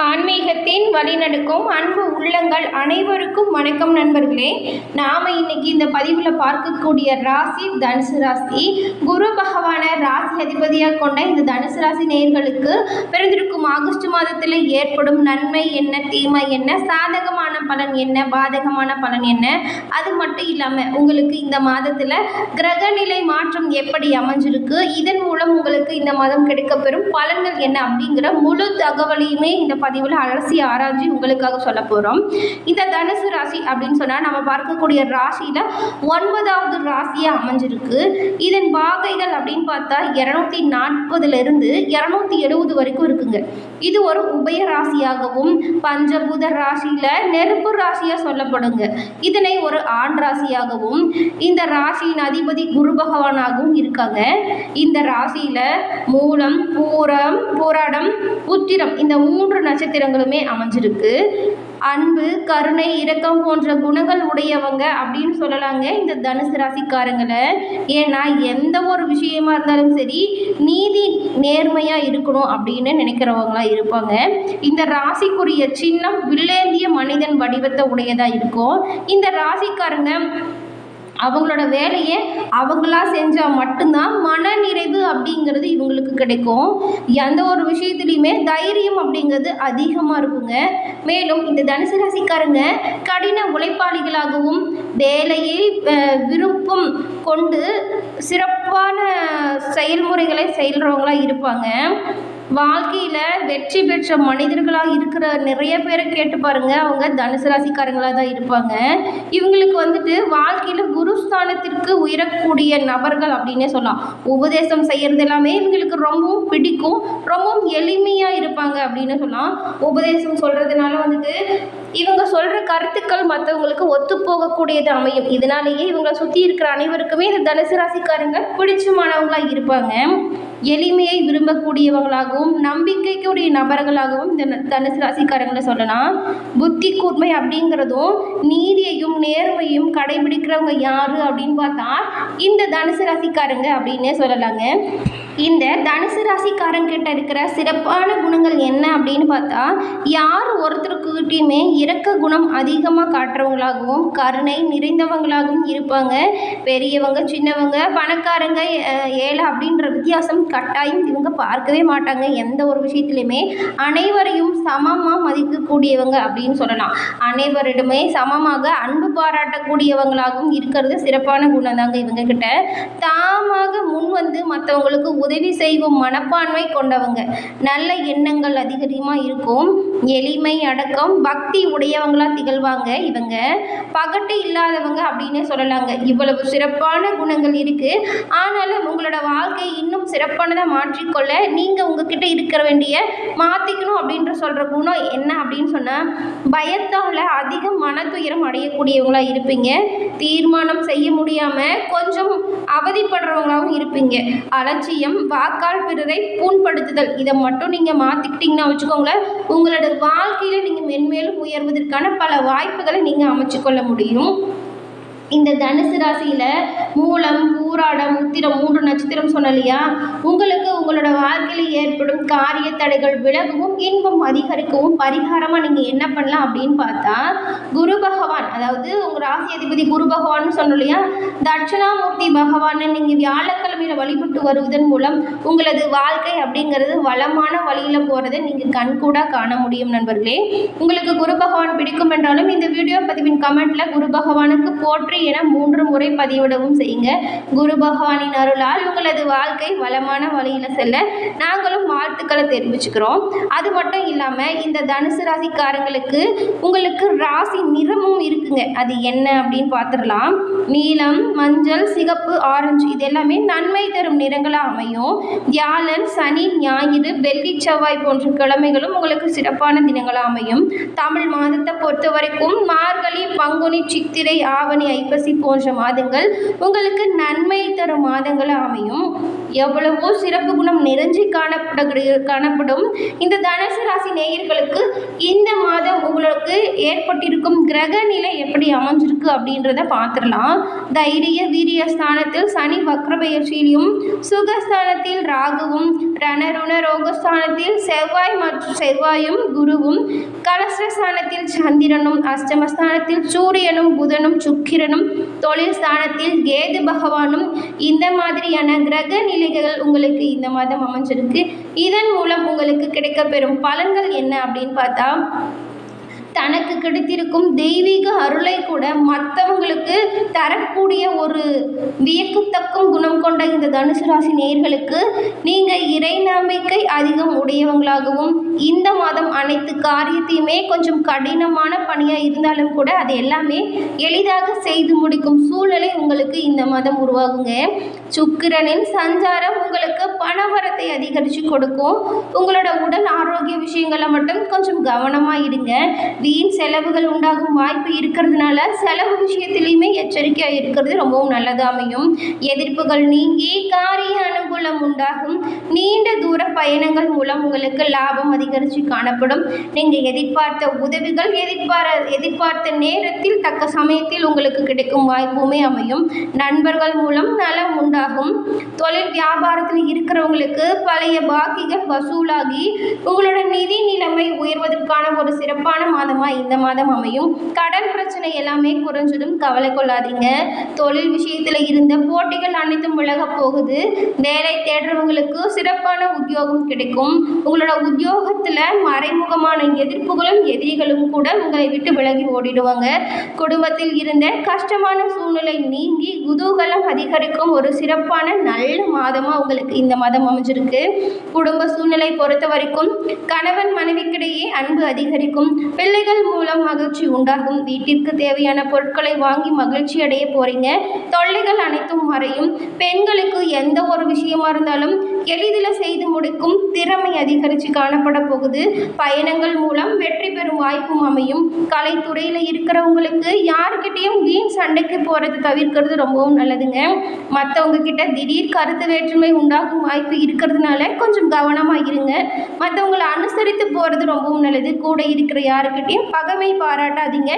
ஆன்மீகத்தின் வழிநடுக்கும் அன்பு உள்ளங்கள் அனைவருக்கும் வணக்கம் நண்பர்களே. நாம் இன்னைக்கு இந்த பதிவில் பார்க்கக்கூடிய ராசி தனுசு ராசி. குரு பகவானை ராசி அதிபதியாக கொண்ட இந்த தனுசு ராசி நேர்களுக்கு பிறந்திருக்கும் ஆகஸ்ட் மாதத்தில் ஏற்படும் நன்மை என்ன தீமை என்ன சாதகமான பலன் என்ன பாதகமான பலன் என்ன? அது மட்டும் இல்லாமல் உங்களுக்கு இந்த மாதத்தில் கிரகநிலை மாற்றம் எப்படி அமைஞ்சிருக்கு? இதன் மூலம் உங்களுக்கு இந்த மாதம் கிடைக்கப்பெறும் பலன்கள் என்ன அப்படிங்கிற முழு தகவலையுமே இந்த பதிவில் அலசி ஆராய்ச்சி உங்களுக்காக சொல்ல போகிறோம் இந்த தனுசு ராசி அப்படின்னு சொன்னால் நம்ம பார்க்கக்கூடிய ராசியில் ஒன்பதாவது ராசியாக அமைஞ்சிருக்கு. இதன் பாகைகள் அப்படின்னு பார்த்தா இரநூத்தி நாற்பதுலேருந்து இரநூத்தி எழுபது வரைக்கும் இருக்குங்க. இது ஒரு உபய ராசியாகவும் பஞ்சபூத ராசியில் நெருப்பு ராசியாக சொல்லப்படுங்க. இதனை ஒரு ஆண் ராசியாகவும் இந்த ராசியின் அதிபதி குரு பகவானாகவும் இருக்காங்க. இந்த ராசியில் மூலம் பூரம் போராடம் உத்திரம் இந்த மூன்று நட்சத்திரங்களுமே அமைஞ்சிருக்கு. அன்பு கருணை இரக்கம் போன்ற குணங்கள் உடையவங்க அப்படின்னு சொல்லலாங்க இந்த தனுசு ராசிக்காரங்களை. ஏன்னா எந்த ஒரு விஷயமா இருந்தாலும் சரி நீதி நேர்மையாக இருக்கணும் அப்படின்னு நினைக்கிறவங்களா இருப்பாங்க. இந்த ராசிக்குரிய சின்னம் வில்லேந்திய மனிதன் வடிவத்தை உடையதாக இருக்கும். இந்த ராசிக்காரங்க அவங்களோட வேலையை அவங்களா செஞ்சால் மட்டும்தான் மன நிறைவு அப்படிங்கிறது இவங்களுக்கு கிடைக்கும். எந்த ஒரு விஷயத்துலையுமே தைரியம் அப்படிங்கிறது அதிகமாக இருக்குங்க. மேலும் இந்த தனுசு ராசிக்காரங்க கடின உழைப்பாளிகளாகவும் வேலையை விருப்பம் கொண்டு சிறப்பான செயல்முறைகளை செயல்றவங்களா இருப்பாங்க. வாழ்க்கையில் வெற்றி பெற்ற மனிதர்களாக இருக்கிற நிறைய பேரை கேட்டு பாருங்கள் அவங்க தனுசு ராசிக்காரங்களாக தான் இருப்பாங்க. இவங்களுக்கு வந்துட்டு வாழ்க்கையில் குருஸ்தானத்திற்கு உயரக்கூடிய நபர்கள் அப்படின்னே சொல்லலாம். உபதேசம் செய்கிறது எல்லாமே இவங்களுக்கு ரொம்பவும் பிடிக்கும். ரொம்பவும் எளிமையாக இருப்பாங்க அப்படின்னு சொல்லலாம். உபதேசம் சொல்கிறதுனால வந்துட்டு இவங்க சொல்கிற கருத்துக்கள் மற்றவங்களுக்கு ஒத்து போகக்கூடியது அமையும். இதனாலேயே இவங்களை சுற்றி இருக்கிற அனைவருக்குமே இந்த தனுசு ராசிக்காரங்க பிடிச்சமானவங்களாக இருப்பாங்க. எளிமையை விரும்பக்கூடியவங்களாகவும் நம்பிக்கைக்குரிய நபர்களாகவும் இந்த தனுசு ராசிக்காரங்களை சொல்லலாம். புத்தி கூர்மை அப்படிங்கிறதும் நீதியையும் நேர்மையும் கடைபிடிக்கிறவங்க யாரு அப்படின்னு பார்த்தா இந்த தனுசு ராசிக்காரங்க அப்படின்னே சொல்லலாங்க. இந்த தனுசு ராசிக்காரங்கிட்ட இருக்கிற சிறப்பான குணங்கள் என்ன அப்படின்னு பார்த்தா யார் ஒருத்தருக்கிட்டையுமே இரக்க குணம் அதிகமாக காட்டுறவங்களாகவும் கருணை நிறைந்தவங்களாகவும் இருப்பாங்க. பெரியவங்க சின்னவங்க பணக்காரங்க ஏழை அப்படின்ற வித்தியாசம் கட்டாயம் இவங்க பார்க்கவே மாட்டாங்க. எந்த ஒரு விஷயத்துலையுமே அனைவரையும் சமமாக மதிக்கக்கூடியவங்க அப்படின்னு சொல்லலாம். அனைவரிடமே சமமாக அன்பு பாராட்டக்கூடியவங்களாகவும் இருக்கிறது சிறப்பான குணம் தாங்க இவங்க கிட்ட. தாமாக முன் வந்து மற்றவங்களுக்கு உதவி உதவி செய்வோம் மனப்பான்மை கொண்டவங்க. நல்ல எண்ணங்கள் அதிகமாக இருக்கும்? எளிமை அடக்கம் பக்தி உடையவங்களாக திகழ்வாங்க இவங்க. பகட்டு இல்லாதவங்க அப்படின்னே சொல்லலாங்க. இவ்வளவு சிறப்பான குணங்கள் இருக்குது ஆனாலும் உங்களோட வாழ்க்கை இன்னும் சிறப்பானதாக மாற்றிக்கொள்ள நீங்கள் உங்ககிட்ட இருக்கிற வேண்டிய மாற்றிக்கணும் அப்படின்ற சொல்கிற குணம் என்ன அப்படின்னு சொன்னால் பயத்தால் அதிக மன துயரம் இருப்பீங்க. தீர்மானம் செய்ய முடியாமல் கொஞ்சம் அவதிப்படுறவங்களாகவும் இருப்பீங்க. அலட்சியம் வாக்கால் பிறரை புண்படுத்துதல். இதை மட்டும் நீங்கள் மாற்றிக்கிட்டிங்கன்னா வச்சுக்கோங்களேன் உங்களோட வாழ்க்கையில் நீங்கள் மென்மேலும் உயர்வதற்கான பல வாய்ப்புகளை நீங்கள் அமைச்சுக்கொள்ள முடியும். இந்த தனுசு ராசியில் மூலம் பூராடம் உத்திரம் மூன்று நட்சத்திரம் சொன்னலையா இல்லையா? உங்களுக்கு உங்களோட வாழ்க்கையில் ஏற்படும் காரிய தடைகள் விலகவும் இன்பம் அதிகரிக்கவும் பரிகாரமாக நீங்கள் என்ன பண்ணலாம் அப்படின்னு பார்த்தா குரு பகவான் அதாவது உங்கள் ராசி அதிபதி குரு பகவான் சொன்னோம் இல்லையா? தட்சிணாமூர்த்தி பகவானை நீங்கள் வியாழக்கிழமையில் வழிபட்டு வருவதன் மூலம் உங்களது வாழ்க்கை அப்படிங்கிறது வளமான வழியில் போகிறதை நீங்கள் கண்கூடாக காண முடியும் நண்பர்களே. உங்களுக்கு குரு பகவான் பிடிக்கும் என்றாலும் இந்த வீடியோ பதிவின் கமெண்ட்டில் குரு பகவானுக்கு போற்றி என மூன்று முறை பதிவிடவும் செய்யுங்க. குரு பகவானின் அருளால் உங்களது வாழ்க்கை வளமான வழியில் செல்ல நாங்களும் வாழ்த்துக்களை தெரிவிச்சுக்கிறோம். அது மட்டும் இல்லாமல் இந்த தனுசு ராசிக்காரங்களுக்கு உங்களுக்கு ராசி நிறமும் இருக்குங்க. அது என்ன அப்படின்னு பார்த்துடலாம் நீலம் மஞ்சள் சிகப்பு ஆரஞ்சு இது எல்லாமே நன்மை தரும் நிறங்களாக அமையும். வியாழன் சனி ஞாயிறு வெள்ளி செவ்வாய் போன்ற கிழமைகளும் உங்களுக்கு சிறப்பான தினங்களாக அமையும். தமிழ் மாதத்தை பொறுத்த வரைக்கும் மார்கழி பங்குனி சித்திரை ஆவணி ஐப்பசி ஐப்பசி போன்ற மாதங்கள் உங்களுக்கு நன்மை தரும் மாதங்களும் அமையும். எவ்வளவோ சிறப்பு குணம் நிறைஞ்சி காணப்பட காணப்படும். இந்த தனுசு ராசி நேயர்களுக்கு இந்த மாதம் உங்களுக்கு ஏற்பட்டிருக்கும் கிரக நிலை எப்படி அமைஞ்சிருக்கு அப்படின்றத பார்த்துடலாம். தைரிய வீரிய ஸ்தானத்தில் சனி வக்ரபெயர்ச்சியிலும் சுகஸ்தானத்தில் ராகுவும் ரணருண ரோகஸ்தானத்தில் செவ்வாய் மற்றும் செவ்வாயும் குருவும் கலசஸ்தானத்தில் சந்திரனும் அஷ்டமஸ்தானத்தில் சூரியனும் புதனும் சுக்கிரனும் தொழில் ஸ்தானத்தில் கேது பகவானும் இந்த மாதிரியான கிரக நிலை நிலைகள் உங்களுக்கு இந்த மாதம் அமைஞ்சிருக்கு. இதன் மூலம் உங்களுக்கு கிடைக்கப்பெறும் பலன்கள் என்ன அப்படின்னு பார்த்தா தனக்கு கிடைத்திருக்கும் தெய்வீக அருளை கூட மற்றவங்களுக்கு தரக்கூடிய ஒரு வியக்கத்தக்கும் குணம் கொண்ட இந்த தனுசு ராசி நேர்களுக்கு நீங்கள் இறை நம்பிக்கை அதிகம் உடையவங்களாகவும் இந்த மாதம் அனைத்து காரியத்தையுமே கொஞ்சம் கடினமான பணியாக இருந்தாலும் கூட அது எல்லாமே எளிதாக செய்து முடிக்கும் சூழ்நிலை உங்களுக்கு இந்த மாதம் உருவாகுங்க. சுக்கிரனின் சஞ்சாரம் உங்களுக்கு பணவரத்தை அதிகரித்து கொடுக்கும். உங்களோட உடல் ஆரோக்கிய விஷயங்களை மட்டும் கொஞ்சம் கவனமாக இருங்க. வீண் செலவுகள் உண்டாகும் வாய்ப்பு இருக்கிறதுனால செலவு விஷயத்திலையுமே எச்சரிக்கையாக இருக்கிறது ரொம்பவும் நல்லதாக அமையும். எதிர்ப்புகள் நீங்கி காரிய அனுகூலம் உண்டாகும். நீண்ட தூர பயணங்கள் மூலம் உங்களுக்கு லாபம் அதிகரித்து காணப்படும். நீங்கள் எதிர்பார்த்த உதவிகள் எதிர்பார எதிர்பார்த்த நேரத்தில் தக்க சமயத்தில் உங்களுக்கு கிடைக்கும் வாய்ப்புமே அமையும். நண்பர்கள் மூலம் நலம் உண்டாகும். தொழில் வியாபாரத்தில் இருக்கிறவங்களுக்கு பழைய பாக்கிகள் வசூலாகி உங்களோட நிதி நிலைமை உயர்வதற்கான ஒரு சிறப்பான மாதமாக இந்த மாதம் அமையும். கடன் பிரச்சனை எல்லாமே குறைஞ்சிடும். கவலை கொள்ளாதீங்க. தொழில் விஷயத்தில் இருந்த போட்டிகள் அனைத்தும் விலகப் போகுது. வேலை தேடுறவங்களுக்கு சிறப்பான உத்தியோகம் கிடைக்கும். உங்களோட உத்தியோகத்தில் மறைமுகமான எதிர்ப்புகளும் எதிரிகளும் கூட உங்களை விட்டு விலகி ஓடிடுவாங்க. குடும்பத்தில் இருந்த கஷ்டமான சூழ்நிலை நீங்கி குதூகலம் அதிகரிக்கும் ஒரு சிறப்பான நல்ல மாதமாக உங்களுக்கு இந்த மாதம் அமைஞ்சிருக்கு. குடும்ப சூழ்நிலை பொறுத்த வரைக்கும் கணவன் மனைவிக்கிடையே அன்பு அதிகரிக்கும். பிள்ளை பிள்ளைகள் மூலம் மகிழ்ச்சி உண்டாகும். வீட்டிற்கு தேவையான பொருட்களை வாங்கி மகிழ்ச்சி அடைய போறீங்க. தொல்லைகள் அனைத்தும் மறையும். பெண்களுக்கு எந்த ஒரு விஷயமா இருந்தாலும் எளிதில் செய்து முடிக்கும் திறமை அதிகரித்து காணப்பட போகுது. பயணங்கள் மூலம் வெற்றி பெறும் வாய்ப்பும் அமையும். கலைத்துறையில் இருக்கிறவங்களுக்கு யாருக்கிட்டேயும் வீண் சண்டைக்கு போகிறது தவிர்க்கிறது ரொம்பவும் நல்லதுங்க. மற்றவங்க கிட்ட திடீர் கருத்து வேற்றுமை உண்டாகும் வாய்ப்பு இருக்கிறதுனால கொஞ்சம் கவனமாக இருங்க. மற்றவங்களை அனுசரித்து போகிறது ரொம்பவும் நல்லது. கூட இருக்கிற யாருக்கிட்டையும் பகைமை பாராட்டாதீங்க.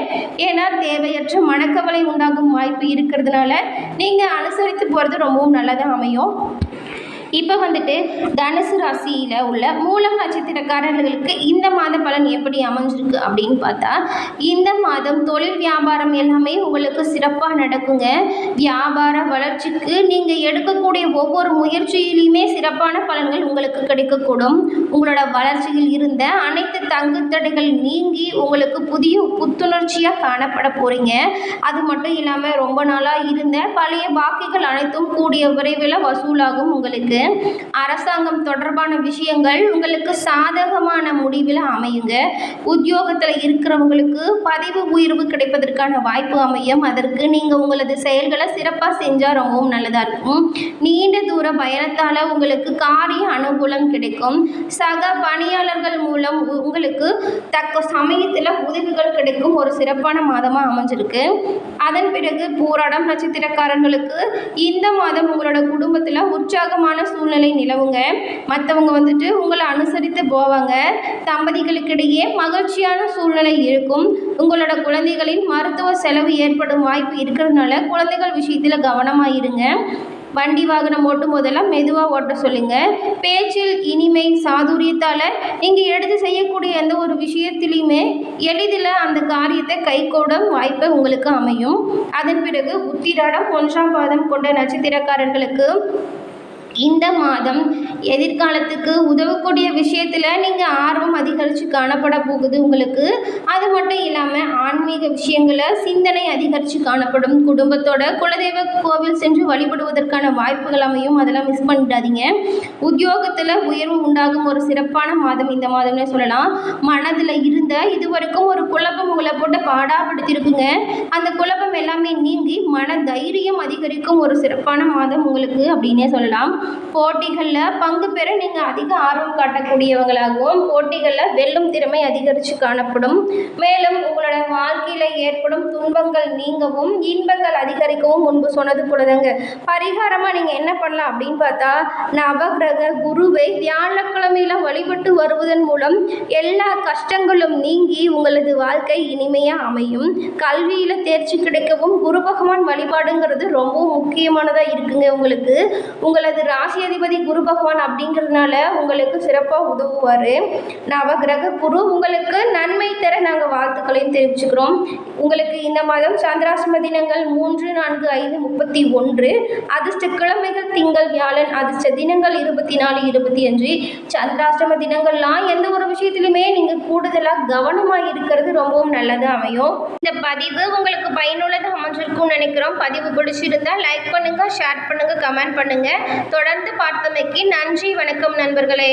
ஏன்னா தேவையற்ற மனக்கவலை உண்டாகும் வாய்ப்பு இருக்கிறதுனால நீங்கள் அனுசரித்து போகிறது ரொம்பவும் நல்லதாக அமையும். இப்போ வந்துட்டு தனுசு ராசியில் உள்ள மூலம் நட்சத்திரக்காரர்களுக்கு இந்த மாத பலன் எப்படி அமைஞ்சிருக்கு அப்படின்னு பார்த்தா இந்த மாதம் தொழில் வியாபாரம் எல்லாமே உங்களுக்கு சிறப்பாக நடக்குங்க. வியாபார வளர்ச்சிக்கு நீங்கள் எடுக்கக்கூடிய ஒவ்வொரு முயற்சியிலையுமே சிறப்பான பலன்கள் உங்களுக்கு கிடைக்கக்கூடும். உங்களோட வளர்ச்சியில் இருந்த அனைத்து தங்குத்தடைகள் நீங்கி உங்களுக்கு புதிய புத்துணர்ச்சியாக காணப்பட போகிறீங்க அது மட்டும் இல்லாமல் ரொம்ப நாளாக இருந்த பழைய பாக்கிகள் அனைத்தும் கூடிய விரைவில் வசூலாகும் உங்களுக்கு. அரசாங்கம் தொடர்பான விஷயங்கள் உங்களுக்கு சாதகமான முடிவில் அமையுங்க. உத்தியோகத்தில் இருக்கிறவங்களுக்கு பதிவு உயர்வு கிடைப்பதற்கான வாய்ப்பு அமையும். அதற்கு நீங்கள் உங்களது செயல்களை சிறப்பாக செஞ்சால் ரொம்பவும் நல்லதாக இருக்கும். நீண்ட தூர பயணத்தால் உங்களுக்கு காரிய அனுகூலம் கிடைக்கும். சக பணியாளர்கள் மூலம் உங்களுக்கு தக்க சமயத்தில் உதவிகள் கிடைக்கும். ஒரு சிறப்பான மாதமாக அமைஞ்சிருக்கு. அதன் பிறகு பூராடம் நட்சத்திரக்காரங்களுக்கு இந்த மாதம் உங்களோட குடும்பத்தில் உற்சாகமான சூழ்நிலை நிலவுங்க. மற்றவங்க வந்துட்டு உங்களை அனுசரித்து போவாங்க. தம்பதிகளுக்கிடையே மகிழ்ச்சியான சூழ்நிலை இருக்கும். உங்களோட குழந்தைகளின் மருத்துவ செலவு ஏற்படும் வாய்ப்பு இருக்கிறதுனால குழந்தைகள் விஷயத்தில் கவனமாக இருங்க. வண்டி வாகனம் ஓட்டும் போதெல்லாம் மெதுவாக ஓட்ட சொல்லுங்க. பேச்சில் இனிமை சாதுரியத்தால் நீங்கள் எடுத்து செய்யக்கூடிய எந்த ஒரு விஷயத்திலையுமே எளிதில் அந்த காரியத்தை கைகூடும் வாய்ப்பு உங்களுக்கு அமையும். அதன் பிறகு உத்திராடம் ஒன்றாம் பாதம் கொண்ட நட்சத்திரக்காரர்களுக்கு இந்த மாதம் எதிர்காலத்துக்கு உதவக்கூடிய விஷயத்தில் நீங்கள் ஆர்வம் அதிகரித்து காணப்பட போகுது உங்களுக்கு. அது மட்டும் இல்லாமல் ஆன்மீக விஷயங்களை சிந்தனை அதிகரித்து காணப்படும். குடும்பத்தோட குலதெய்வ கோவில் சென்று வழிபடுவதற்கான வாய்ப்புகள் அமையும். அதெல்லாம் மிஸ் பண்ணிடாதீங்க. உத்தியோகத்தில் உயர்வு உண்டாகும் ஒரு சிறப்பான மாதம் இந்த மாதம்னே சொல்லலாம். மனதில் இருந்த இதுவரைக்கும் ஒரு குழப்பம் உங்களை போட்டு பாடாப்படுத்தியிருக்குங்க அந்த குழப்பம் எல்லாமே நீங்கி மன தைரியம் அதிகரிக்கும் ஒரு சிறப்பான மாதம் உங்களுக்கு அப்படின்னே சொல்லலாம். போட்டிகளில் பங்கு பெற நீங்கள் அதிக ஆர்வம் காட்டக்கூடியவங்களாகவும் போட்டிகளில் வெல்லும் திறமை அதிகரித்து காணப்படும். மேலும் உங்களோட வாழ்க்கையில் ஏற்படும் துன்பங்கள் நீங்கவும் இன்பங்கள் அதிகரிக்கவும் முன்பு சொன்னது போலதாங்க. பரிகாரமாக நீங்கள் என்ன பண்ணலாம் அப்படின்னு பார்த்தா நவகிரக குருவை வியாழக்கிழமையில வழிபட்டு வருவதன் மூலம் எல்லா கஷ்டங்களும் நீங்கி உங்களது வாழ்க்கை இனிமையாக அமையும். கல்வியில் தேர்ச்சி கிடைக்கவும் குரு பகவான் வழிபாடுங்கிறது ரொம்பவும் முக்கியமானதாக இருக்குங்க உங்களுக்கு. உங்களது ராசி அதிபதி குரு பகவான் அப்படிங்கிறதுனால உங்களுக்கு சிறப்பாக உதவுவார். நவகிரக குரு உங்களுக்கு நன்மை தர நாங்கள் வாழ்த்துக்களையும் தெரிவிச்சுக்கிறோம். உங்களுக்கு இந்த மாதம் சந்திராசிரம தினங்கள் மூன்று நான்கு ஐந்து முப்பத்தி ஒன்று அதிர்ஷ்ட கிழமைகள் திங்கள் வியாழன் அதிர்ஷ்ட தினங்கள் இருபத்தி நாலு இருபத்தி அஞ்சு. சந்திராஷ்டம தினங்கள்லாம் எந்த ஒரு விஷயத்துலையுமே நீங்கள் கூடுதலாக கவனமாக இருக்கிறது ரொம்பவும் நல்லது அமையும். இந்த பதிவு உங்களுக்கு பயனுள்ளது அமைஞ்சிருக்கும்னு நினைக்கிறோம். பதிவு பிடிச்சிருந்தா லைக் பண்ணுங்கள் ஷேர் பண்ணுங்கள் கமெண்ட் பண்ணுங்கள் தொடர்ந்து பார்த்தமைக்கு நன்றி வணக்கம் நண்பர்களே.